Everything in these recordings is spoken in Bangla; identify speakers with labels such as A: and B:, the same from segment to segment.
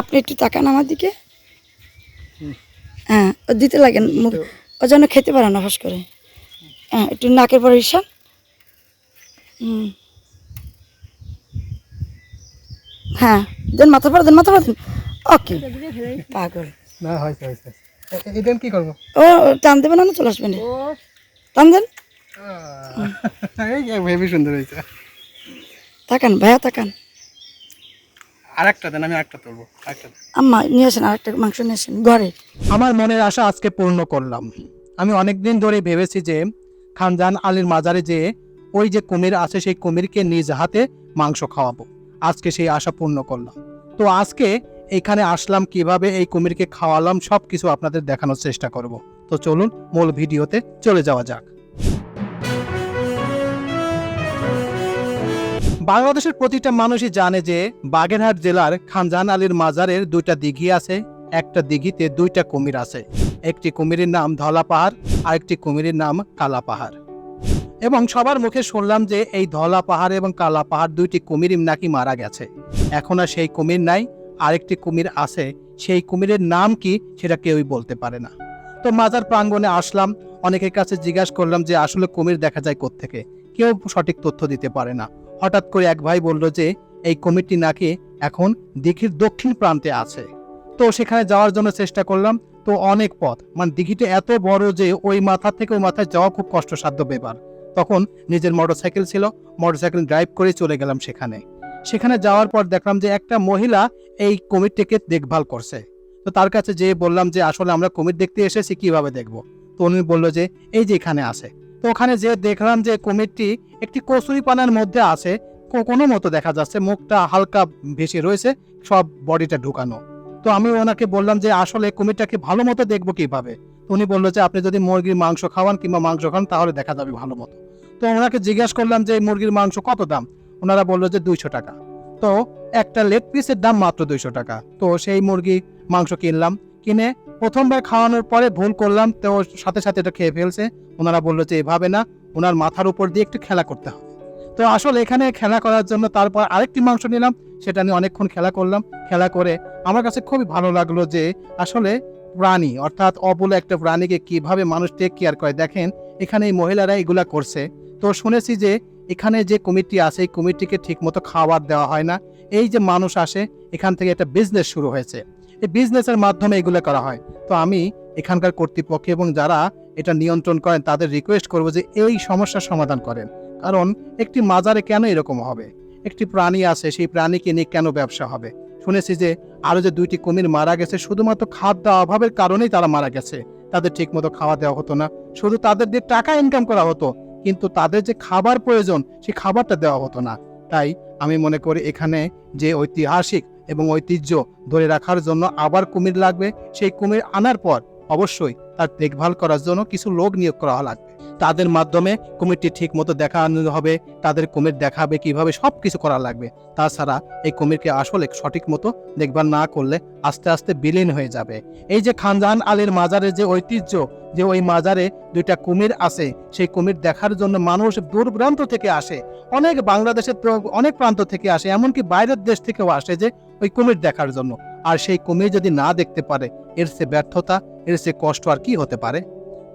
A: আপনি একটু তাকান আমার দিকে। হ্যাঁ ও দিতে লাগেন মুখ। ও যেন খেতে পারে না ফাঁস করে। হ্যাঁ একটু নাকের পরে ঈশান হুম। হ্যাঁ দেন মাথা পরে দেন মাথা পরে দেন। ওকে। পাগল।
B: না হয়েছে হয়েছে। এদেন কি করব?
A: ও টান দেবেন না চলে আসবেন টান দেন।
B: এই সুন্দর হয়েছে।
A: তাকান ভাইয়া তাকান।
B: আর একটা দেন আমি আরেকটা তুলবো আরেকটা
A: আম্মা নিয়ে আসেন আরেকটা মাংস নিয়ে আসেন ঘরে।
B: আমার মনের আশা আজকে পূর্ণ করলাম। আমি অনেক দিন ধরে ভেবেছি যে খানজান আলীর মাজারে যে ওই যে কুমির আছে সেই কুমিরকে নিজ হাতে মাংস খাওয়াবো। আজকে সেই আশা পূর্ণ করলাম। তো আজকে এখানে আসলাম কীভাবে এই কুমিরকে খাওয়ালাম সব কিছু আপনাদের দেখানোর চেষ্টা করব। তো চলুন মূল ভিডিওতে চলে যাওয়া যাক। বাংলাদেশের প্রতিটা মানুষই জানে যে বাগেরহাট জেলার খানজান আলীর মাজারের দুইটা দিঘি আছে, একটা দিঘিতে দুইটা কুমির আছে। একটি কুমিরের নাম ধলা পাহাড় আর একটি কুমিরের নাম কালা পাহাড় এবং সবার মুখে শুনলাম যে এই ধলা পাহাড় এবং কালা পাহাড় দুইটি কুমির নাকি মারা গেছে। এখন আর সেই কুমির নাই, আরেকটি কুমির আছে। সেই কুমিরের নাম কি সেটা কেউই বলতে পারে না। তো মাজার প্রাঙ্গণে আসলাম, অনেকের কাছে জিজ্ঞাসা করলাম যে আসলে কুমির দেখা যায় কোত্থেকে? কেউ সঠিক তথ্য দিতে পারে না। হঠাৎ করে এক ভাই বলল যে, এই কুমিরটি নাকি এখন দিঘির দক্ষিণ প্রান্তে আছে। তো সেখানে যাওয়ার জন্য চেষ্টা করলাম, তো অনেক পথ। মানে দিঘিটা এত বড় যে ওই মাথা থেকে ওই মাথায় যাওয়া খুব কষ্টসাধ্য ব্যাপার। তখন নিজের মোটরসাইকেল ছিল, মোটরসাইকেল ড্রাইভ করে চলে গেলাম সেখানে। সেখানে যাওয়ার পর দেখলাম যে একটা মহিলা এই কুমিরটিকে দেখভাল করছে। তো তার কাছে যেয়ে বললাম যে, আসলে আমরা কুমির দেখতে এসেছি, কীভাবে দেখব? তো উনি বলল যে, এই যে এখানে আছে। তো ওখানে যে দেখলাম যে কুমিরটি একটি কচুরি পানার মধ্যে আছে, কোনো মতো দেখা যাচ্ছে, মুখটা হালকা ভেসে রয়েছে, সব বডিটা ঢুকানো। তো আমি ওনাকে বললাম যে আসলে কুমিরটাকে ভালো মতো দেখব কীভাবে? উনি বলল যে আপনি যদি মুরগির মাংস খাওয়ান কিংবা মাংস খান, তাহলে দেখা যাবে ভালো মতো। তো ওনাকে জিজ্ঞাসা করলাম যে মুরগির মাংস কত দাম? ওনারা বলল যে দুইশো টাকা। তো একটা লেগ পিসের দাম মাত্র দুইশো টাকা। তো সেই মুরগি মাংস কিনলাম, কিনে প্রথমবার খাওয়ানোর পরে ভুল করলাম, তো সাথে সাথে এটা খেয়ে ফেলছে। ওনারা বলল যে এভাবে না, ওনার মাথার উপর দিয়ে একটু খেলা করতে হবে। তো আসলে এখানে খেলা করার জন্য তারপর আরেকটি মাংস নিলাম, সেটা নিয়ে অনেকক্ষণ খেলা করলাম। খেলা করে আমার কাছে খুবই ভালো লাগল যে আসলে প্রাণী, অর্থাৎ অবলা একটা প্রাণীকে কীভাবে মানুষ টেক কেয়ার করে। দেখেন, এখানে এই মহিলারা এগুলা করছে। তো শুনেছি যে এখানে যে কমিটি আছে, এই কমিটিকে ঠিকমতো খাবার দেওয়া হয় না। এই যে মানুষ আসে, এখান থেকে একটা বিজনেস শুরু হয়েছে। এই বিজনেসের মাধ্যমে এগুলো করা হয়। তো আমি এখানকার কর্তৃপক্ষ এবং যারা এটা নিয়ন্ত্রণ করেন, তাদের রিকোয়েস্ট করব যে এই সমস্যার সমাধান করেন। কারণ একটি মাজারে কেন এরকম হবে? একটি প্রাণী আছে, সেই প্রাণীকে নিয়ে কেন ব্যবসা হবে? শুনেছি যে আরও যে দুইটি কুমির মারা গেছে, শুধুমাত্র খাদ্য অভাবের কারণেই তারা মারা গেছে। তাদের ঠিকমতো খাওয়া দেওয়া হতো না। শুধু তাদের দিয়ে টাকা ইনকাম করা হতো, কিন্তু তাদের যে খাবার প্রয়োজন, সেই খাবারটা দেওয়া হতো না। তাই আমি মনে করি এখানে যে ঐতিহাসিক এবং ঐতিহ্য ধরে রাখার জন্য আবার কুমির লাগবে। সেই কুমির আনার পর অবশ্যই তার দেখভাল করার জন্য কিছু লোক নিয়োগ করা লাগবে। তাদের মাধ্যমে কুমিরটি ঠিক মতো দেখানো হবে, তাদের কুমির দেখাবে কীভাবে সব কিছু করা লাগবে। তাছাড়া এই কুমিরকে আসলে সঠিক মতো দেখভাল না করলে আস্তে আস্তে বিলীন হয়ে যাবে। এই যে খানজাহান আলীর মাজারের যে ঐতিহ্য, যে ওই মাজারে দুইটা কুমির আছে, সেই কুমির দেখার জন্য মানুষ দূর প্রান্ত থেকে আসে। অনেক বাংলাদেশের অনেক প্রান্ত থেকে আসে, এমনকি বাইরের দেশ থেকেও আসে যে ওই কুমির দেখার জন্য। আর সেই কুমির যদি না দেখতে পারে, এর সে ব্যর্থতা, এর সে কষ্ট আর কি হতে পারে?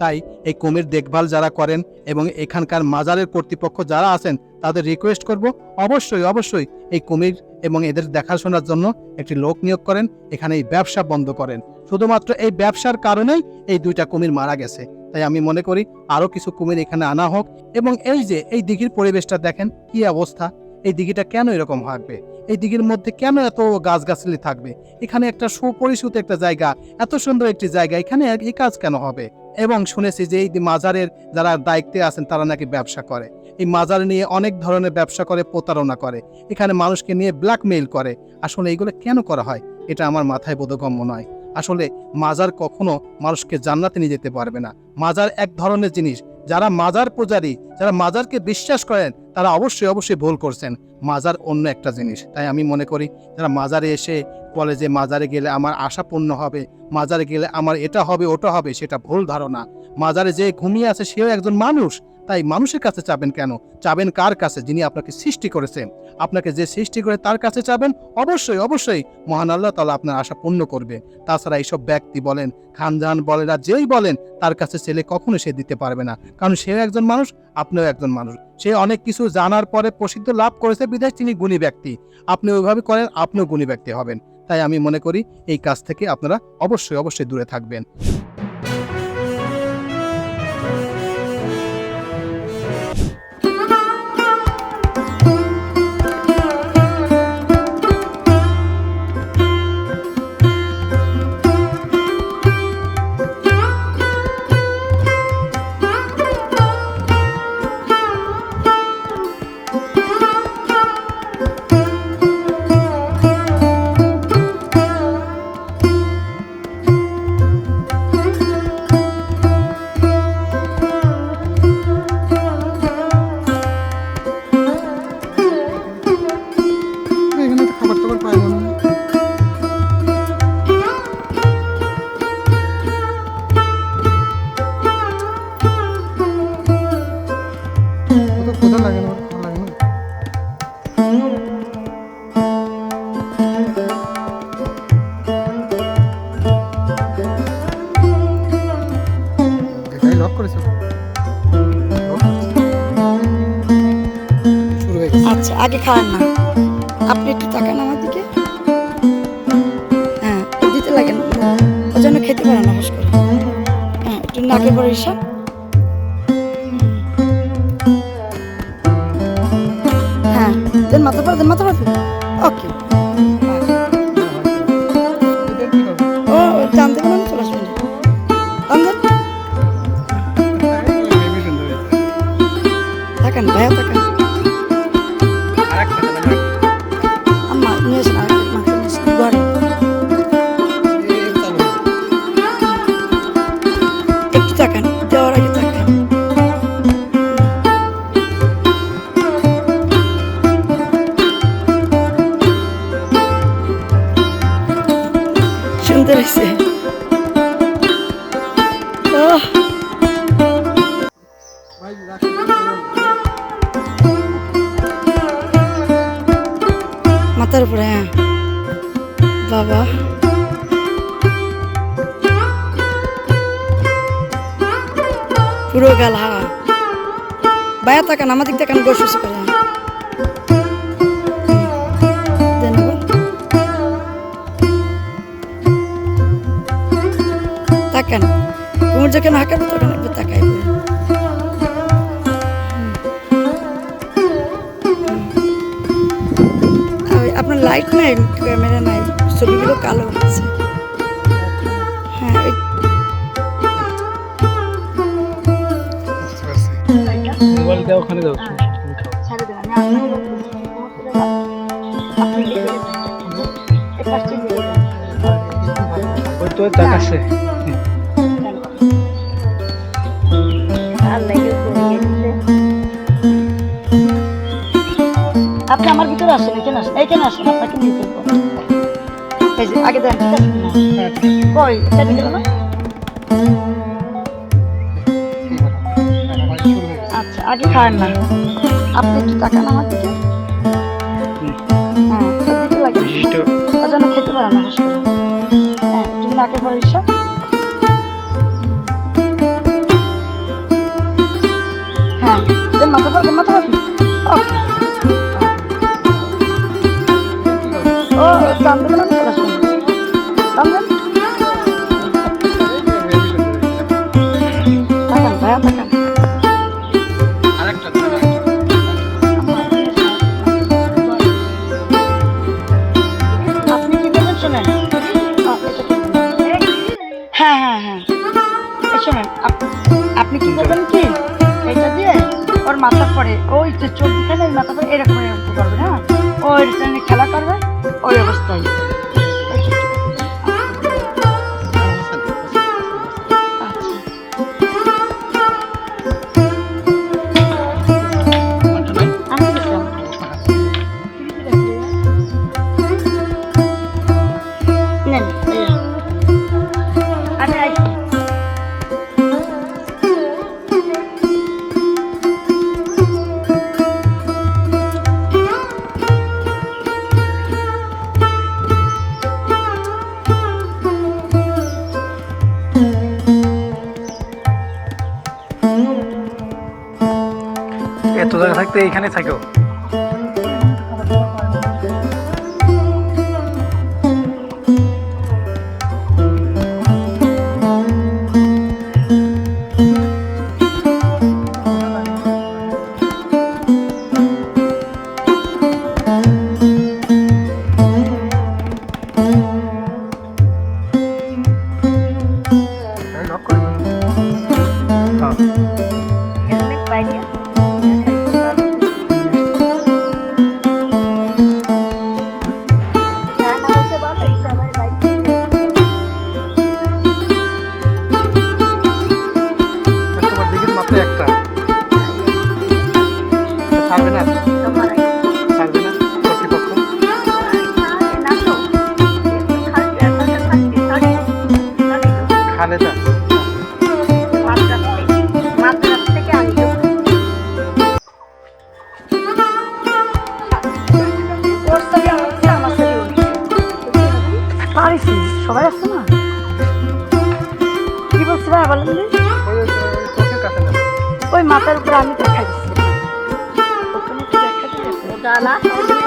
B: তাই এই কুমির দেখভাল যারা করেন এবং এখানকার মাজারের কর্তৃপক্ষ যারা আছেন, তাদের রিকোয়েস্ট করব, অবশ্যই অবশ্যই এই কুমির এবং এদের দেখাশোনার জন্য একটি লোক নিয়োগ করেন, এখানে এই ব্যবসা বন্ধ করেন। শুধুমাত্র এই ব্যবসার কারণেই এই দুইটা কুমির মারা গেছে। তাই আমি মনে করি আরও কিছু কুমির এখানে আনা হোক এবং এই যে এই দিঘির পরিবেশটা দেখেন, কি অবস্থা? এই দিঘিটা কেন এরকম থাকবে? এই দিঘির মধ্যে কেন এত গাছগাছালি থাকবে? এখানে একটা সুপরিচিত একটা জায়গা, এত সুন্দর একটি জায়গা, এখানে এই কাজ কেন হবে? এবং শুনেছি যে এই মাজারের যারা দায়িত্বে আছেন, তারা নাকি ব্যবসা করে। এই মাজার নিয়ে অনেক ধরনের ব্যবসা করে, প্রতারণা করে। এখানে মানুষকে নিয়ে ব্ল্যাকমেইল করে। আসলে এইগুলো কেন করা হয়? এটা আমার মাথায় বোধগম্য নয়। আসলে মাজার কখনো মানুষকে জান্নাতে নিয়ে যেতে পারবে না। মাজার এক ধরনের জিনিস। যারা মাজার পূজারী, যারা মাজারকে বিশ্বাস করেন, তারা অবশ্যই অবশ্যই ভুল করছেন। মাজার অন্য একটা জিনিস। তাই আমি মনে করি, যারা মাজারে এসে বলে যে মাজারে গেলে আমার আশা পূর্ণ হবে, মাজারে গেলে আমার এটা হবে, ওটা হবে, সেটা ভুল ধারণা। মাজারে যে ঘুমিয়ে আছে সেও একজন মানুষ, তাই মানুষের কাছে চাবেন কেন? চাবেন কার কাছে? যিনি আপনাকে সৃষ্টি করেছে আপনাকে যে সৃষ্টি করে তার কাছে চাবেন? অবশ্যই অবশ্যই। মহান আল্লাহ তালা আপনার আশা পূর্ণ করবে। তাছাড়া এইসব ব্যক্তি বলেন, খানজান বলেন আর যেই বলেন, তার কাছে ছেলে কখনো সে দিতে পারবে না। কারণ সেও একজন মানুষ, আপনিও একজন মানুষ। সে অনেক কিছু জানার পরে প্রসিদ্ধ লাভ করেছে বিধায় তিনি গুণী ব্যক্তি। আপনি ওইভাবে করেন, আপনিও গুণী ব্যক্তি হবেন। তাই আমি মনে করি এই কাজ থেকে আপনারা অবশ্যই অবশ্যই দূরে থাকবেন। করেছ? হয়ে
A: আচ্ছা আগে খাওয়ান না। আপনি একটু তাকান আমার দিকে। হ্যাঁ দিতে লাগেন ওই জন্য খেতে পারে না হস করে। হ্যাঁ একটু নাকের পরে হিসাব হ্যাঁ। দেন মাথা পরে দেন মাথা পরে ওকে। দেওয়ার আগে সুন্দর হয়েছে মাথার উপরে হ্যাঁ। বাবা। পুরো হা বায়া তাকান আমাদের তাকান বসে করে। তাকান। কুমুর যখন হাঁকাবো তখন একবার তাকাই আপনার লাইট নাই, ক্যামেরা নাই, ছবিগুলো কালো হচ্ছে
C: ওখানে দাও।
A: ছাড়ে দেন আমি আপনি লিখে দেন এই পাশটা লিখে দেন
C: ওই তো তাকাছে
A: আপনি আমার ভিতরে আসেন এখানে আসেন? এখানে আসেন? আপনাকে নিয়ে চলবো। এই যে আগে দেন ঠিক আছে? না কই? এটা দিকে না আগে খান না। আপনি একটু তাকান আমার দিকে। হ্যাঁ দিতে লাগে।
C: বিশিষ্ট।
A: জন্য খেতে পারে না হাস হ্যাঁ হ্যাঁ মাথা ও। ওই খেলা করবে? ওই অবস্থায়।
C: রাতে এইখানে থাকো
A: পারিস সবাই আসছে না? কি বলছি ভাই বলেন
C: ওই
A: মাথার উপরে আমি দেখা দিচ্ছি ওখানে দেখা দিয়েছে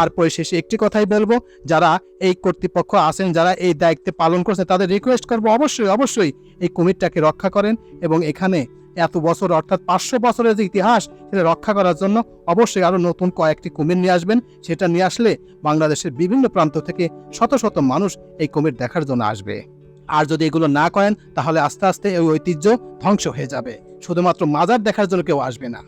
B: আর পরিশেষে একটি কথাই বলব, যারা এই কর্তৃপক্ষ আছেন, যারা এই দায়িত্বে পালন করছে তাদের রিকোয়েস্ট করব অবশ্যই অবশ্যই এই কুমিরটাকে রক্ষা করেন এবং এখানে এত বছর, অর্থাৎ পাঁচশো বছরের যে ইতিহাস, সেটা রক্ষা করার জন্য অবশ্যই আরও নতুন কয়েকটি কুমির নিয়ে আসবেন। সেটা নিয়ে আসলে বাংলাদেশের বিভিন্ন প্রান্ত থেকে শত শত মানুষ এই কুমির দেখার জন্য আসবে। আর যদি এগুলো না করেন, তাহলে আস্তে আস্তে এই ঐতিহ্য ধ্বংস হয়ে যাবে। শুধুমাত্র মাজার দেখার জন্য কেউ আসবে না।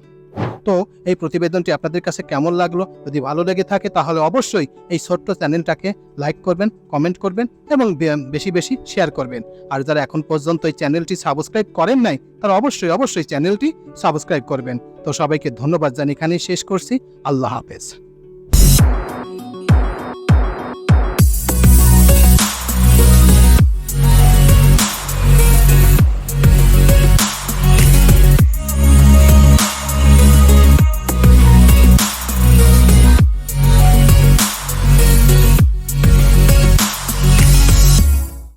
B: তো এই প্রতিবেদনটি আপনাদের কাছে কেমন লাগল? যদি ভালো লেগে থাকে তাহলে অবশ্যই এই ছোট্ট চ্যানেলটাকে লাইক করবেন কমেন্ট করবেন এবং বেশি বেশি শেয়ার করবেন। আর যারা এখন পর্যন্ত এই চ্যানেলটি সাবস্ক্রাইব করেন নাই, তারা অবশ্যই অবশ্যই চ্যানেলটি সাবস্ক্রাইব করবেন। তো সবাইকে ধন্যবাদ জানি এখানেই শেষ করছি। আল্লাহ হাফেজ।